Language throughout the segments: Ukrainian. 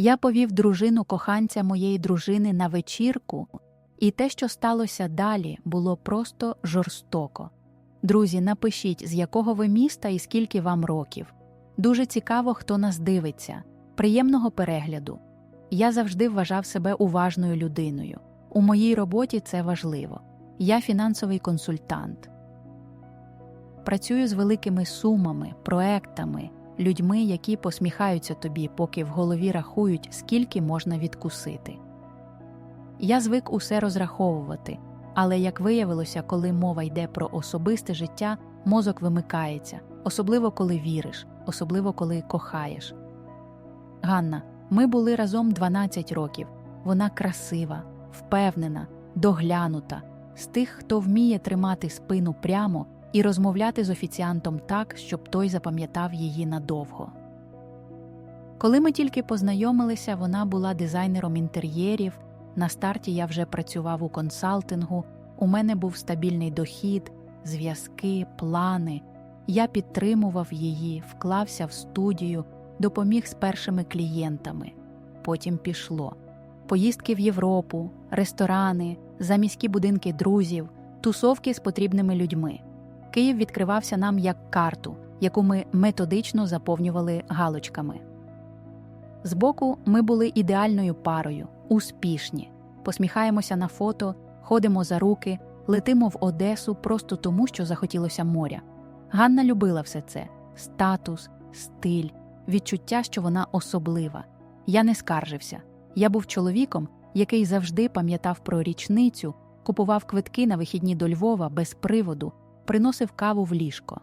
Я повів дружину коханця моєї дружини на вечірку, і те, що сталося далі, було просто жорстоко. Друзі, напишіть, з якого ви міста і скільки вам років. Дуже цікаво, хто нас дивиться. Приємного перегляду. Я завжди вважав себе уважною людиною. У моїй роботі це важливо. Я фінансовий консультант. Працюю з великими сумами, проектами, людьми, які посміхаються тобі, поки в голові рахують, скільки можна відкусити. Я звик усе розраховувати, але як виявилося, коли мова йде про особисте життя, мозок вимикається, особливо коли віриш, особливо коли кохаєш. Ганна, ми були разом 12 років. Вона красива, впевнена, доглянута, з тих, хто вміє тримати спину прямо і розмовляти з офіціантом так, щоб той запам'ятав її надовго. Коли ми тільки познайомилися, вона була дизайнером інтер'єрів. На старті я вже працював у консалтингу, у мене був стабільний дохід, зв'язки, плани. Я підтримував її, вклався в студію, допоміг з першими клієнтами. Потім пішло. Поїздки в Європу, ресторани, заміські будинки друзів, тусовки з потрібними людьми. Київ відкривався нам як карту, яку ми методично заповнювали галочками. Збоку ми були ідеальною парою, успішні, посміхаємося на фото, ходимо за руки, летимо в Одесу просто тому, що захотілося моря. Ганна любила все це статус, стиль, відчуття, що вона особлива. Я не скаржився. Я був чоловіком, який завжди пам'ятав про річницю, купував квитки на вихідні до Львова без приводу, приносив каву в ліжко.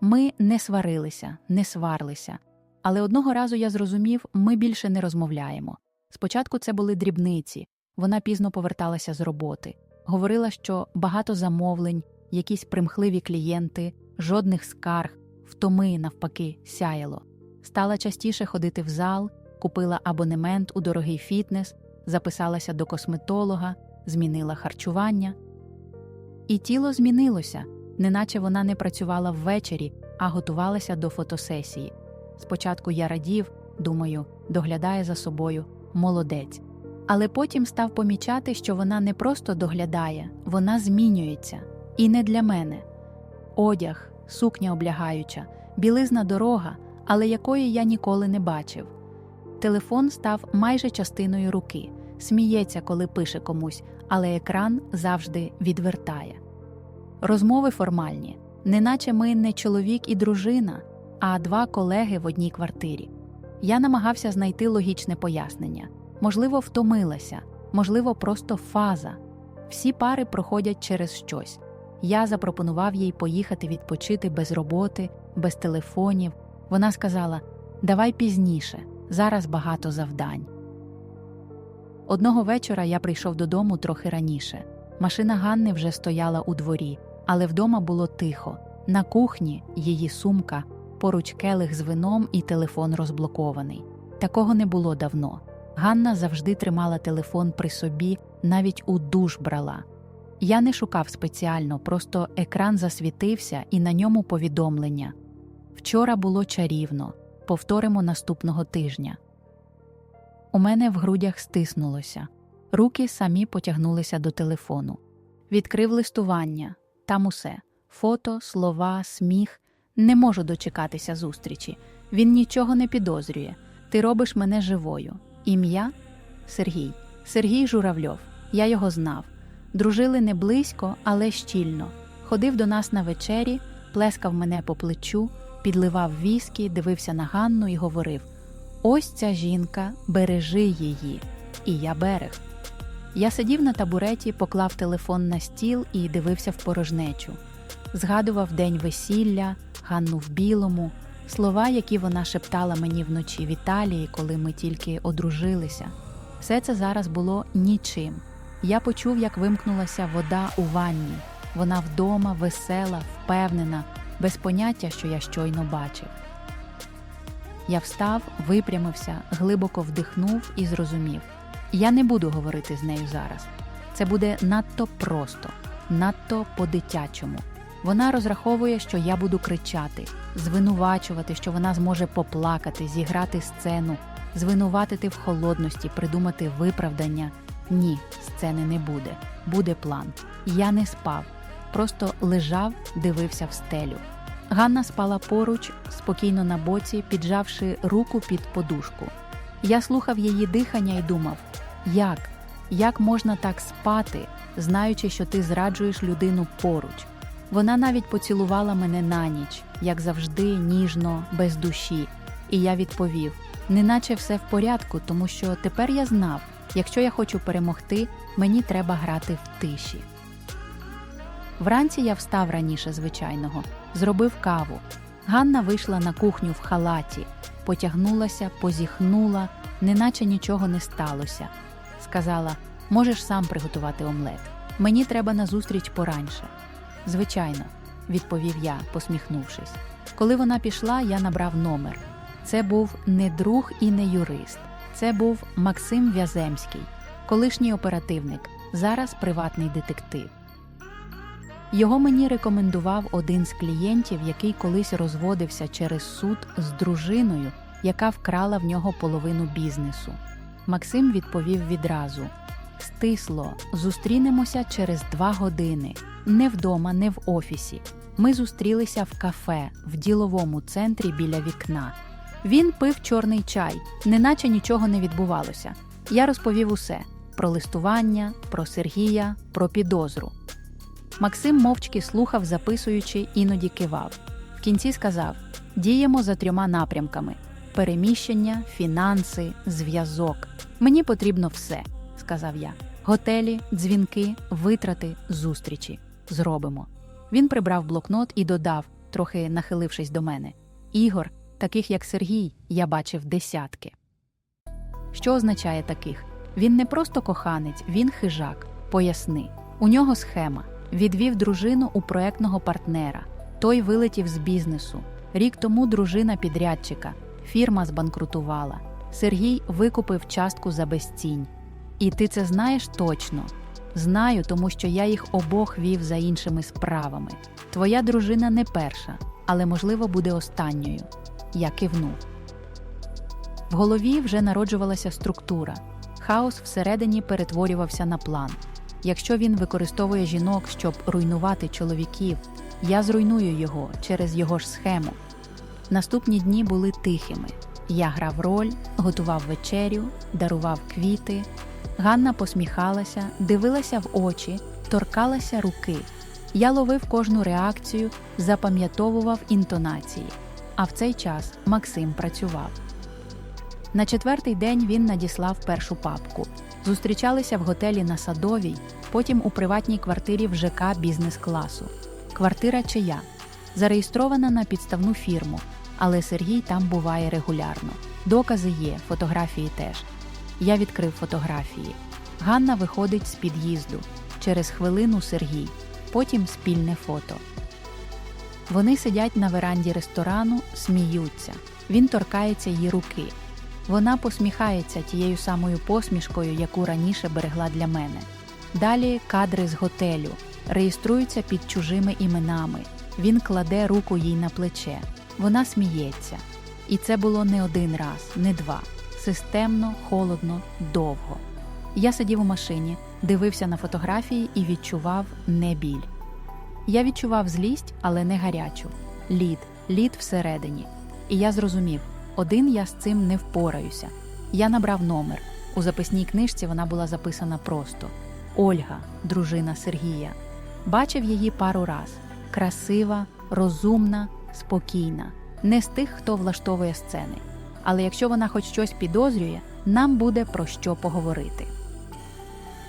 Ми не сварилися, не сварлися. Але одного разу я зрозумів, ми більше не розмовляємо. Спочатку це були дрібниці, вона пізно поверталася з роботи, говорила, що багато замовлень, якісь примхливі клієнти, жодних скарг, втоми, навпаки, сяяло. Стала частіше ходити в зал, купила абонемент у дорогий фітнес, записалася до косметолога, змінила харчування. І тіло змінилося, неначе вона не працювала ввечері, а готувалася до фотосесії. Спочатку я радів, думаю, доглядає за собою, молодець. Але потім став помічати, що вона не просто доглядає, вона змінюється. І не для мене. Одяг, сукня облягаюча, білизна дорога, але якої я ніколи не бачив. Телефон став майже частиною руки, сміється, коли пише комусь, але екран завжди відвертає. Розмови формальні, неначе ми не чоловік і дружина, а два колеги в одній квартирі. Я намагався знайти логічне пояснення. Можливо, втомилася, можливо, просто фаза. Всі пари проходять через щось. Я запропонував їй поїхати відпочити без роботи, без телефонів. Вона сказала: Давай пізніше, зараз багато завдань. Одного вечора я прийшов додому трохи раніше. Машина Ганни вже стояла у дворі, але вдома було тихо. На кухні її сумка, поруч келих з вином і телефон розблокований. Такого не було давно. Ганна завжди тримала телефон при собі, навіть у душ брала. Я не шукав спеціально, просто екран засвітився і на ньому повідомлення. Вчора було чарівно, повторимо наступного тижня. У мене в грудях стиснулося, руки самі потягнулися до телефону. Відкрив листування, там усе фото, слова, сміх. Не можу дочекатися зустрічі. Він нічого не підозрює. Ти робиш мене живою. Ім'я Сергій. Сергій Журавльов. Я його знав. Дружили не близько, але щільно. Ходив до нас на вечері, плескав мене по плечу, підливав віскі, дивився на Ганну і говорив: Ось ця жінка, бережи її. І я берег. Я сидів на табуреті, поклав телефон на стіл і дивився в порожнечу. Згадував день весілля, Ганну в білому, слова, які вона шептала мені вночі в Італії, коли ми тільки одружилися. Все це зараз було нічим. Я почув, як вимкнулася вода у ванні. Вона вдома, весела, впевнена, без поняття, що я щойно бачив. Я встав, випрямився, глибоко вдихнув і зрозумів: я не буду говорити з нею зараз. Це буде надто просто, надто по-дитячому. Вона розраховує, що я буду кричати, звинувачувати, що вона зможе поплакати, зіграти сцену. звинуватити в холодності, придумати виправдання. Ні, сцени не буде. Буде план. Я не спав, просто лежав, дивився в стелю. Ганна спала поруч, спокійно на боці, піджавши руку під подушку. Я слухав її дихання і думав: як? Як можна так спати, знаючи, що ти зраджуєш людину поруч? Вона навіть поцілувала мене на ніч, як завжди, ніжно, без душі. І я відповів: неначе все в порядку, тому що тепер я знав, якщо я хочу перемогти, мені треба грати в тиші. Вранці я встав раніше звичайного, зробив каву. Ганна вийшла на кухню в халаті, потягнулася, позіхнула, неначе нічого не сталося. Сказала: можеш сам приготувати омлет. Мені треба на зустріч пораньше. Звичайно, відповів я, посміхнувшись. Коли вона пішла, я набрав номер. Це був не друг і не юрист. Це був Максим В'яземський, колишній оперативник, зараз приватний детектив. Його мені рекомендував один з клієнтів, який колись розводився через суд з дружиною, яка вкрала в нього половину бізнесу. Максим відповів відразу: Стисло, зустрінемося через два години. Не вдома, не в офісі. Ми зустрілися в кафе в діловому центрі біля вікна. Він пив чорний чай, неначе нічого не відбувалося. Я розповів усе про листування, про Сергія, про підозру. Максим мовчки слухав, записуючи, іноді кивав. В кінці сказав: діємо за трьома напрямками: переміщення, фінанси, зв'язок. Мені потрібно все, сказав я. Готелі, дзвінки, витрати, зустрічі. Зробимо. Він прибрав блокнот і додав, трохи нахилившись до мене: Ігор, таких як Сергій, я бачив десятки. Що означає таких? Він не просто коханець, він хижак. Поясни. У нього схема. Відвів дружину у проектного партнера. Той вилетів з бізнесу. Рік тому дружина підрядчика. Фірма збанкрутувала. Сергій викупив частку за безцінь. І ти це знаєш точно. Знаю, тому що я їх обох вів за іншими справами. Твоя дружина не перша, але, можливо, буде останньою. Я кивнув. В голові вже народжувалася структура. Хаос всередині перетворювався на план. Якщо він використовує жінок, щоб руйнувати чоловіків, я зруйную його через його ж схему. Наступні дні були тихими. Я грав роль, готував вечерю, дарував квіти. Ганна посміхалася, дивилася в очі, торкалася руки. Я ловив кожну реакцію, запам'ятовував інтонації. А в цей час Максим працював. На четвертий день він надіслав першу папку. Зустрічалися в готелі на Садовій, потім у приватній квартирі в ЖК бізнес-класу. Квартира чия зареєстрована на підставну фірму, але Сергій там буває регулярно. Докази є, фотографії теж. Я відкрив фотографії. Ганна виходить з під'їзду. Через хвилину Сергій, потім спільне фото. Вони сидять на веранді ресторану, сміються. Він торкається її руки. Вона посміхається тією самою посмішкою, яку раніше берегла для мене. Далі кадри з готелю реєструються під чужими іменами. Він кладе руку їй на плече. Вона сміється. І це було не один раз, не два. Системно, холодно, довго. Я сидів у машині, дивився на фотографії і відчував не біль. Я відчував злість, але не гарячу. Лід, лід всередині. І я зрозумів, один я з цим не впораюся. Я набрав номер. У записній книжці вона була записана просто: Ольга, дружина Сергія. Бачив її пару раз. Красива, розумна, спокійна, не з тих, хто влаштовує сцени. Але якщо вона хоч щось підозрює, нам буде про що поговорити.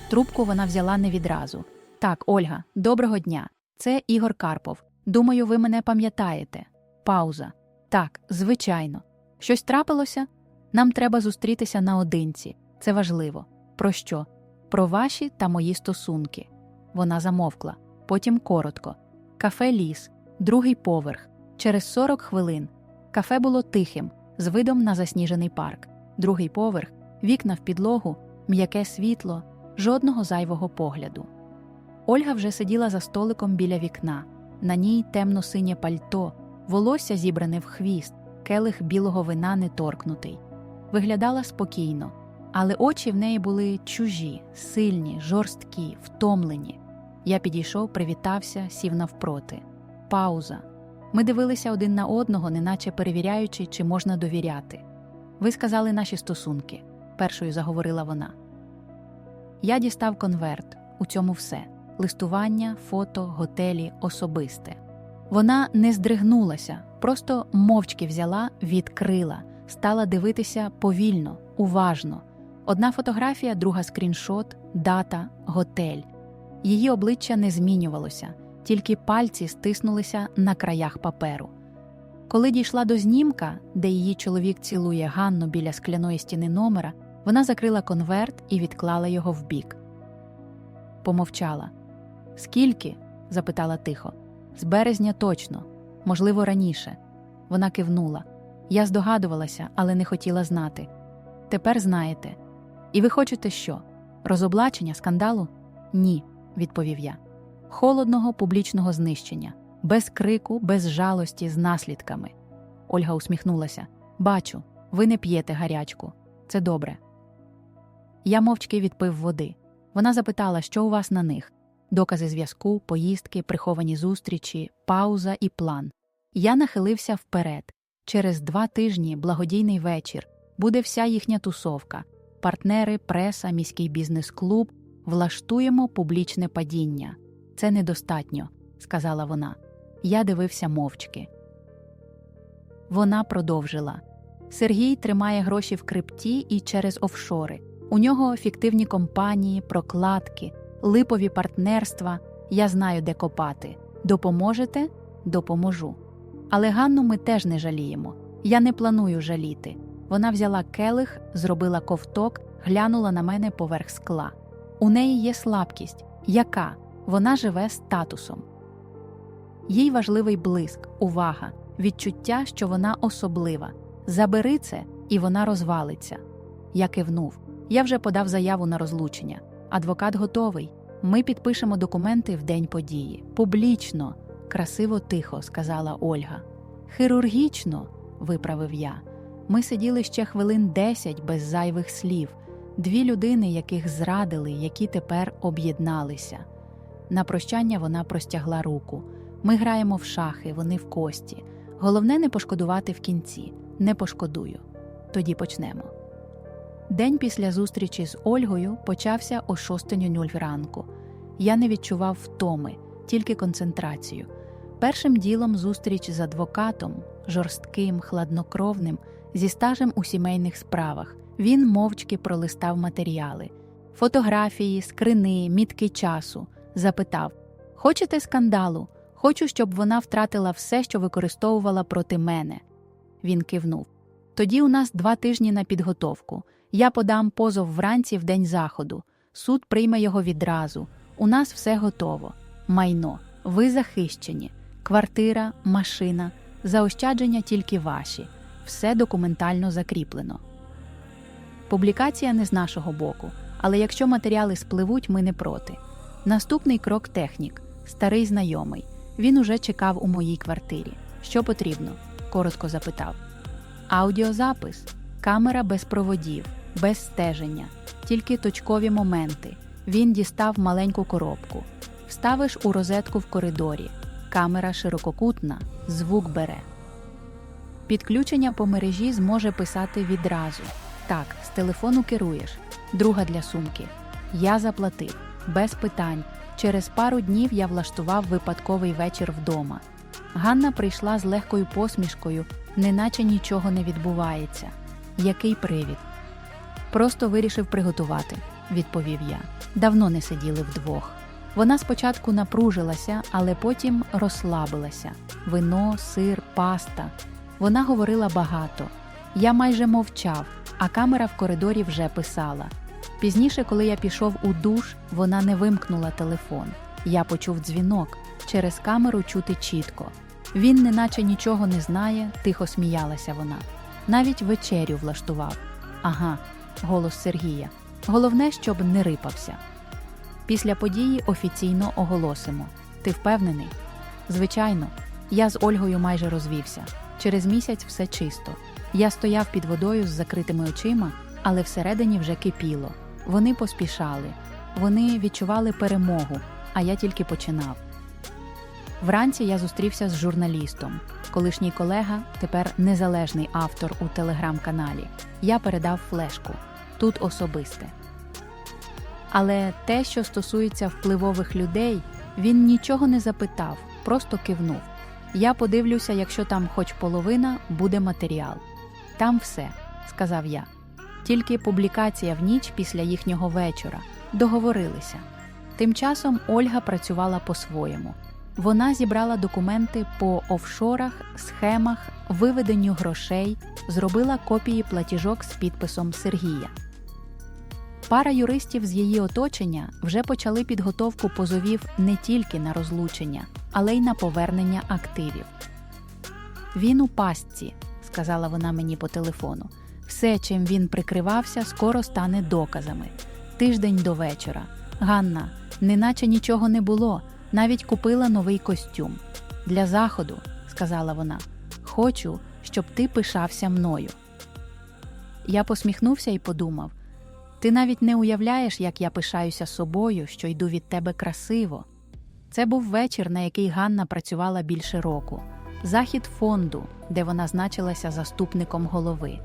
Трубку вона взяла не відразу. Так, Ольга, доброго дня. Це Ігор Карпов. Думаю, ви мене пам'ятаєте. Пауза. Так, звичайно. Щось трапилося? Нам треба зустрітися наодинці. Це важливо. Про що? Про ваші та мої стосунки. Вона замовкла. Потім коротко. Кафе ліс, другий поверх. Через 40 хвилин. Кафе було тихим, з видом на засніжений парк. Другий поверх, вікна в підлогу, м'яке світло, жодного зайвого погляду. Ольга вже сиділа за столиком біля вікна. На ній темно-синє пальто, волосся зібране в хвіст, келих білого вина не торкнутий. виглядала спокійно, але очі в неї були чужі, сильні, жорсткі, втомлені. Я підійшов, привітався, сів навпроти. Пауза. Ми дивилися один на одного, неначе перевіряючи, чи можна довіряти. Ви сказали наші стосунки, першою заговорила вона. Я дістав конверт, у цьому все листування, фото, готелі, особисте. Вона не здригнулася, просто мовчки взяла, відкрила, стала дивитися повільно, уважно. Одна фотографія, друга скріншот, дата, готель. Її обличчя не змінювалося, тільки пальці стиснулися на краях паперу. Коли дійшла до знімка, де її чоловік цілує Ганну біля скляної стіни номера, вона закрила конверт і відклала його вбік. Помовчала. Скільки? запитала тихо. З березня точно, можливо, раніше. Вона кивнула. Я здогадувалася, але не хотіла знати. Тепер знаєте. І ви хочете що? Розоблачення, скандалу? Ні, відповів я. Холодного публічного знищення, без крику, без жалості, з наслідками. Ольга усміхнулася. Бачу, ви не п'єте гарячку. Це добре. Я мовчки відпив води. Вона запитала, що у вас на них докази зв'язку, поїздки, приховані зустрічі, пауза і план. Я нахилився вперед. Через два тижні благодійний вечір буде вся їхня тусовка, партнери, преса, міський бізнес-клуб. Влаштуємо публічне падіння. Це недостатньо, сказала вона. Я дивився мовчки. Вона продовжила. Сергій тримає гроші в крипті і через офшори. У нього фіктивні компанії, прокладки, липові партнерства. Я знаю, де копати. Допоможете? Допоможу. Але Ганну ми теж не жаліємо. Я не планую жаліти. Вона взяла келих, зробила ковток, глянула на мене поверх скла. У неї є слабкість. Яка? Вона живе статусом. Їй важливий блиск, увага, відчуття, що вона особлива. Забери це, і вона розвалиться. Я кивнув. Я вже подав заяву на розлучення. Адвокат готовий. Ми підпишемо документи в день події. Публічно, красиво тихо, сказала Ольга. Хірургічно, виправив я. Ми сиділи ще хвилин десять без зайвих слів, дві людини, яких зрадили, які тепер об'єдналися. На прощання вона простягла руку. Ми граємо в шахи, вони в кості. Головне не пошкодувати в кінці. Не пошкодую. Тоді почнемо. День після зустрічі з Ольгою почався о 6.00 ранку. Я не відчував втоми, тільки концентрацію. Першим ділом зустріч з адвокатом, жорстким, хладнокровним, зі стажем у сімейних справах. Він мовчки пролистав матеріали, фотографії, скрини, мітки часу. Запитав: Хочете скандалу? Хочу, щоб вона втратила все, що використовувала проти мене. Він кивнув. Тоді у нас два тижні на підготовку. Я подам позов вранці в день заходу. Суд прийме його відразу. У нас все готово. Майно, ви захищені, квартира, машина, заощадження тільки ваші. Все документально закріплено. Публікація не з нашого боку, але якщо матеріали спливуть, ми не проти. Наступний крок технік, старий знайомий. Він уже чекав у моїй квартирі. Що потрібно? коротко запитав. Аудіозапис, камера без проводів, без стеження, тільки точкові моменти. Він дістав маленьку коробку. Вставиш у розетку в коридорі. Камера ширококутна, звук бере. Підключення по мережі зможе писати відразу. Так, з телефону керуєш. Друга для сумки. Я заплатив. Без питань. Через пару днів я влаштував випадковий вечір вдома. Ганна прийшла з легкою посмішкою, неначе нічого не відбувається. Який привід? Просто вирішив приготувати, відповів я. Давно не сиділи вдвох. Вона спочатку напружилася, але потім розслабилася вино, сир, паста. Вона говорила багато. Я майже мовчав, а камера в коридорі вже писала. Пізніше, коли я пішов у душ, вона не вимкнула телефон. Я почув дзвінок, через камеру чути чітко. Він, неначе нічого не знає, тихо сміялася вона. Навіть вечерю влаштував. Ага, голос Сергія. Головне, щоб не рипався. Після події офіційно оголосимо. Ти впевнений? Звичайно, я з Ольгою майже розвівся. Через місяць все чисто. Я стояв під водою з закритими очима, але всередині вже кипіло. Вони поспішали, вони відчували перемогу, а я тільки починав. Вранці я зустрівся з журналістом, колишній колега, тепер незалежний автор у телеграм-каналі. Я передав флешку. Тут особисте. Але те, що стосується впливових людей, він нічого не запитав, просто кивнув. Я подивлюся, якщо там хоч половина, буде матеріал. Там все, сказав я. Тільки публікація в ніч після їхнього вечора. Договорилися. Тим часом Ольга працювала по-своєму. Вона зібрала документи по офшорах, схемах, виведенню грошей, зробила копії платіжок з підписом Сергія. Пара юристів з її оточення вже почали підготовку позовів не тільки на розлучення, але й на повернення активів. Він у пастці, сказала вона мені по телефону. Все, чим він прикривався, скоро стане доказами. Тиждень до вечора. Ганна, неначе нічого не було, навіть купила новий костюм. Для заходу, сказала вона, хочу, щоб ти пишався мною. Я посміхнувся і подумав ти навіть не уявляєш, як я пишаюся собою, що йду від тебе красиво. Це був вечір, на який Ганна працювала більше року, захід фонду, де вона значилася заступником голови,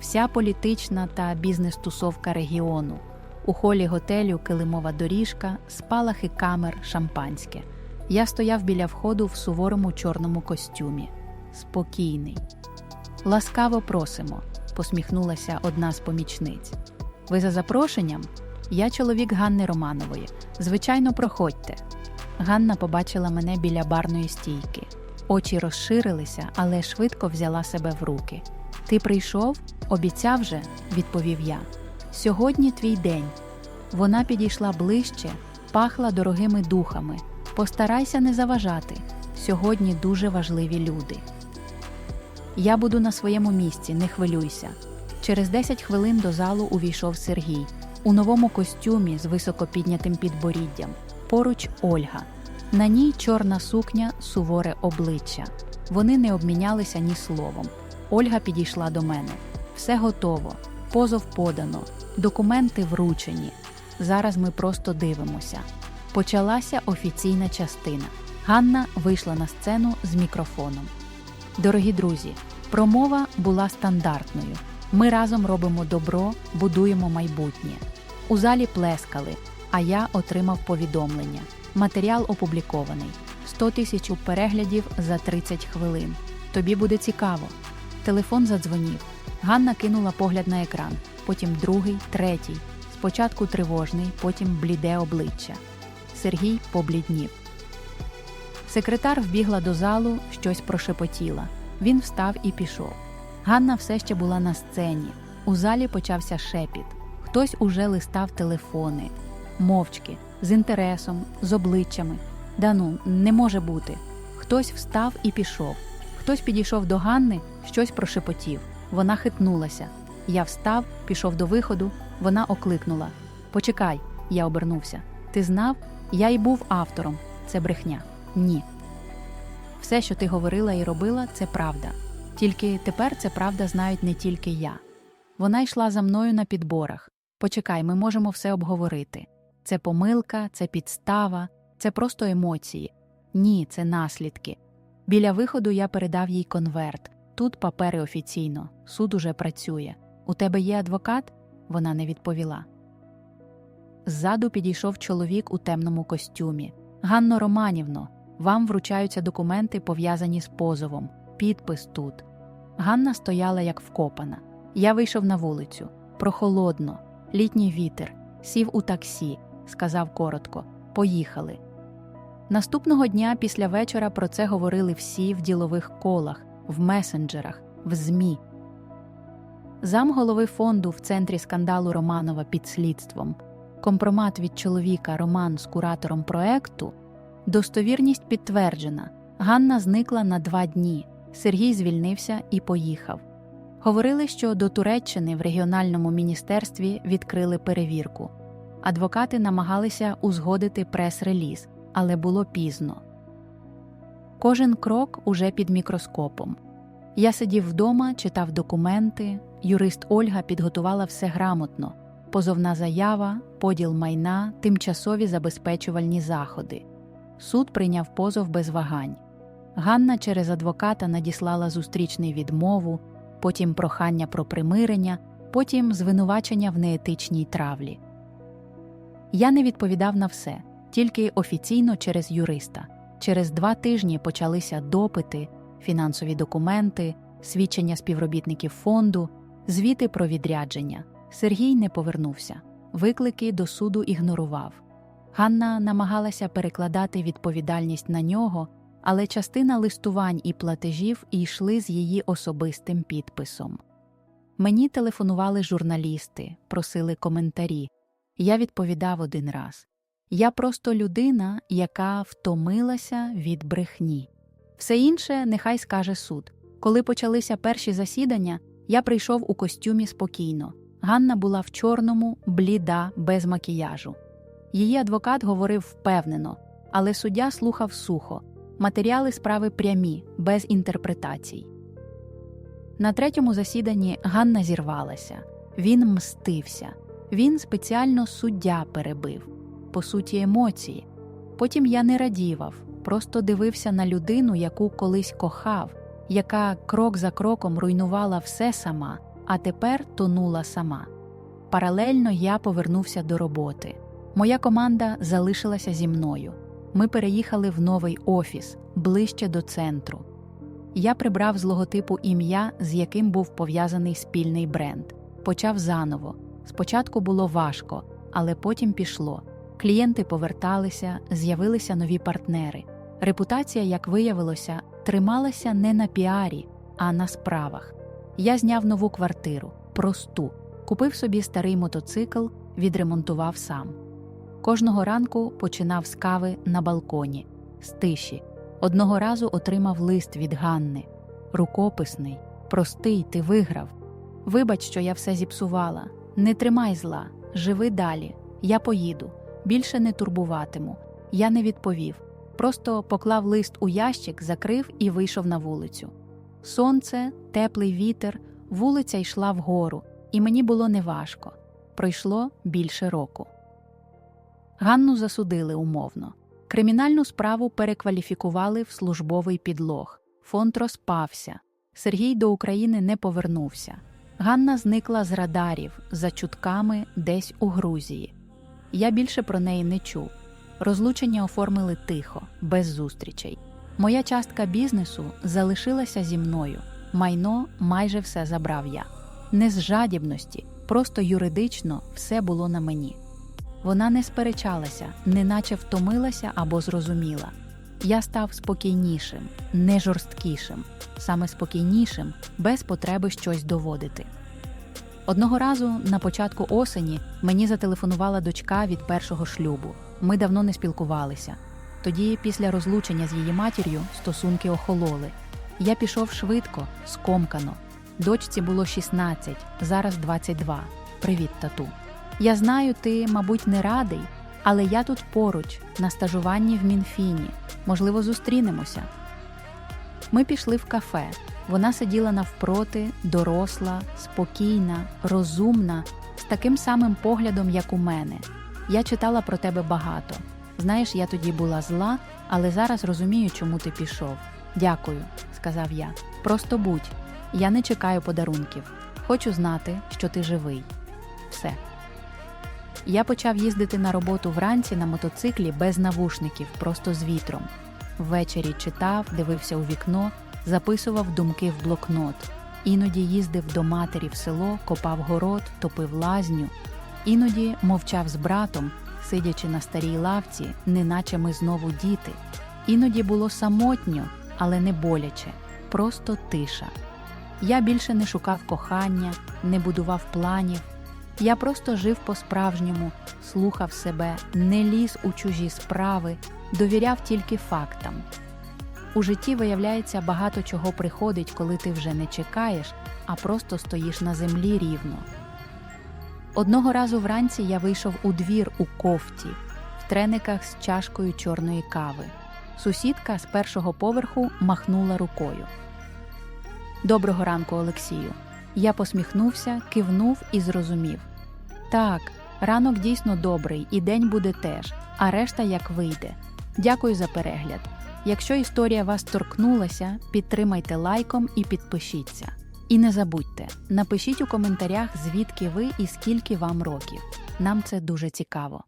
вся політична та бізнес-тусовка регіону. У холі готелю килимова доріжка, спалахи камер, шампанське. Я стояв біля входу в суворому чорному костюмі. Спокійний. Ласкаво просимо, посміхнулася одна з помічниць. Ви за запрошенням? Я чоловік Ганни Романової. Звичайно, проходьте. Ганна побачила мене біля барної стійки. Очі розширилися, але швидко взяла себе в руки. Ти прийшов? Обіцяв же, відповів я. Сьогодні твій день. Вона підійшла ближче, пахла дорогими духами. Постарайся не заважати. Сьогодні дуже важливі люди. Я буду на своєму місці, не хвилюйся. Через 10 хвилин до залу увійшов Сергій у новому костюмі з високо піднятим підборіддям. Поруч Ольга. На ній чорна сукня, суворе обличчя. Вони не обмінялися ні словом. Ольга підійшла до мене. Все готово, позов подано, документи вручені. Зараз ми просто дивимося. Почалася офіційна частина. Ганна вийшла на сцену з мікрофоном. Дорогі друзі, промова була стандартною. Ми разом робимо добро, будуємо майбутнє. У залі плескали, а я отримав повідомлення. Матеріал опублікований. 100 тисяч переглядів за 30 хвилин. Тобі буде цікаво. Телефон задзвонів. Ганна кинула погляд на екран, потім другий, третій. Спочатку тривожний, потім бліде обличчя. Сергій побліднів. Секретар вбігла до залу, щось прошепотіла. Він встав і пішов. Ганна все ще була на сцені. У залі почався шепіт. Хтось уже листав телефони, мовчки, з інтересом, з обличчями. Да ну, не може бути. Хтось встав і пішов. Хтось підійшов до Ганни, щось прошепотів. Вона хитнулася. Я встав, пішов до виходу, вона окликнула. Почекай, я обернувся. Ти знав? Я й був автором. Це брехня. Ні. Все, що ти говорила і робила, це правда. Тільки тепер це правда знають не тільки я. Вона йшла за мною на підборах. Почекай, ми можемо все обговорити. Це помилка, це підстава, це просто емоції. Ні, це наслідки. Біля виходу я передав їй конверт. Тут папери офіційно, суд уже працює. У тебе є адвокат? Вона не відповіла. Ззаду підійшов чоловік у темному костюмі. Ганно Романівно, вам вручаються документи, пов'язані з позовом. Підпис тут. Ганна стояла як вкопана. Я вийшов на вулицю. Прохолодно, літній вітер, сів у таксі, сказав коротко. Поїхали. Наступного дня після вечора про це говорили всі в ділових колах, в месенджерах, в ЗМІ. Замголови фонду в центрі скандалу Романова під слідством, компромат від чоловіка Роман з куратором проекту, достовірність підтверджена. Ганна зникла на два дні. Сергій звільнився і поїхав. Говорили, що до Туреччини в регіональному міністерстві відкрили перевірку. Адвокати намагалися узгодити прес-реліз, але було пізно. Кожен крок уже під мікроскопом. Я сидів вдома, читав документи, юрист Ольга підготувала все грамотно: позовна заява, поділ майна, тимчасові забезпечувальні заходи. Суд прийняв позов без вагань. Ганна через адвоката надіслала зустрічний відмову, потім прохання про примирення, потім звинувачення в неетичній травлі. Я не відповідав на все, тільки офіційно через юриста. Через два тижні почалися допити, фінансові документи, свідчення співробітників фонду, звіти про відрядження. Сергій не повернувся. Виклики до суду ігнорував. Ганна намагалася перекладати відповідальність на нього, але частина листувань і платежів йшли з її особистим підписом. Мені телефонували журналісти, просили коментарі. Я відповідав один раз. Я просто людина, яка втомилася від брехні. Все інше нехай скаже суд. Коли почалися перші засідання, я прийшов у костюмі спокійно. Ганна була в чорному, бліда, без макіяжу. Її адвокат говорив впевнено, але суддя слухав сухо. Матеріали справи прямі, без інтерпретацій. На третьому засіданні Ганна зірвалася. Він мстився. Він спеціально суддя перебив, по суті, емоції. Потім я не радівав, просто дивився на людину, яку колись кохав, яка крок за кроком руйнувала все сама, а тепер тонула сама. Паралельно я повернувся до роботи. Моя команда залишилася зі мною. Ми переїхали в новий офіс ближче до центру. Я прибрав з логотипу ім'я, з яким був пов'язаний спільний бренд. Почав заново. Спочатку було важко, але потім пішло. Клієнти поверталися, з'явилися нові партнери. Репутація, як виявилося, трималася не на піарі, а на справах. Я зняв нову квартиру, просту, купив собі старий мотоцикл, відремонтував сам. Кожного ранку починав з кави на балконі, з тиші. Одного разу отримав лист від Ганни. Рукописний, простий, ти виграв. Вибач, що я все зіпсувала. Не тримай зла, живи далі. Я поїду. Більше не турбуватиму. Я не відповів. Просто поклав лист у ящик, закрив і вийшов на вулицю. Сонце, теплий вітер, вулиця йшла вгору, і мені було неважко. Пройшло більше року. Ганну засудили умовно. Кримінальну справу перекваліфікували в службовий підлог. Фонд розпався. Сергій до України не повернувся. Ганна зникла з радарів за чутками десь у Грузії. Я більше про неї не чув. Розлучення оформили тихо, без зустрічей. Моя частка бізнесу залишилася зі мною. Майно майже все забрав я. Не з жадібності, просто юридично все було на мені. Вона не сперечалася, неначе втомилася або зрозуміла. Я став спокійнішим, не жорсткішим, саме спокійнішим, без потреби щось доводити. Одного разу на початку осені мені зателефонувала дочка від першого шлюбу. Ми давно не спілкувалися. Тоді, після розлучення з її матір'ю, стосунки охололи. Я пішов швидко, скомкано. Дочці було 16, зараз 22. Привіт, тату. Я знаю, ти, мабуть, не радий, але я тут поруч, на стажуванні в Мінфіні. Можливо, зустрінемося. Ми пішли в кафе. Вона сиділа навпроти, доросла, спокійна, розумна, з таким самим поглядом, як у мене. Я читала про тебе багато. Знаєш, я тоді була зла, але зараз розумію, чому ти пішов. Дякую, сказав я. Просто будь. Я не чекаю подарунків. Хочу знати, що ти живий. Все. Я почав їздити на роботу вранці на мотоциклі без навушників, просто з вітром. Ввечері читав, дивився у вікно, записував думки в блокнот. Іноді їздив до матері в село, копав город, топив лазню. Іноді мовчав з братом, сидячи на старій лавці, неначе ми знову діти. Іноді було самотньо, але не боляче, просто тиша. Я більше не шукав кохання, не будував планів. Я просто жив по-справжньому, слухав себе, не ліз у чужі справи, довіряв тільки фактам. У житті виявляється багато чого приходить, коли ти вже не чекаєш, а просто стоїш на землі рівно. Одного разу вранці я вийшов у двір у кофті, в трениках з чашкою чорної кави. Сусідка з першого поверху махнула рукою. Доброго ранку, Олексію. Я посміхнувся, кивнув і зрозумів. Так, ранок дійсно добрий, і день буде теж, а решта як вийде. Дякую за перегляд. Якщо історія вас торкнулася, підтримайте лайком і підпишіться. І не забудьте, напишіть у коментарях, звідки ви і скільки вам років. Нам це дуже цікаво.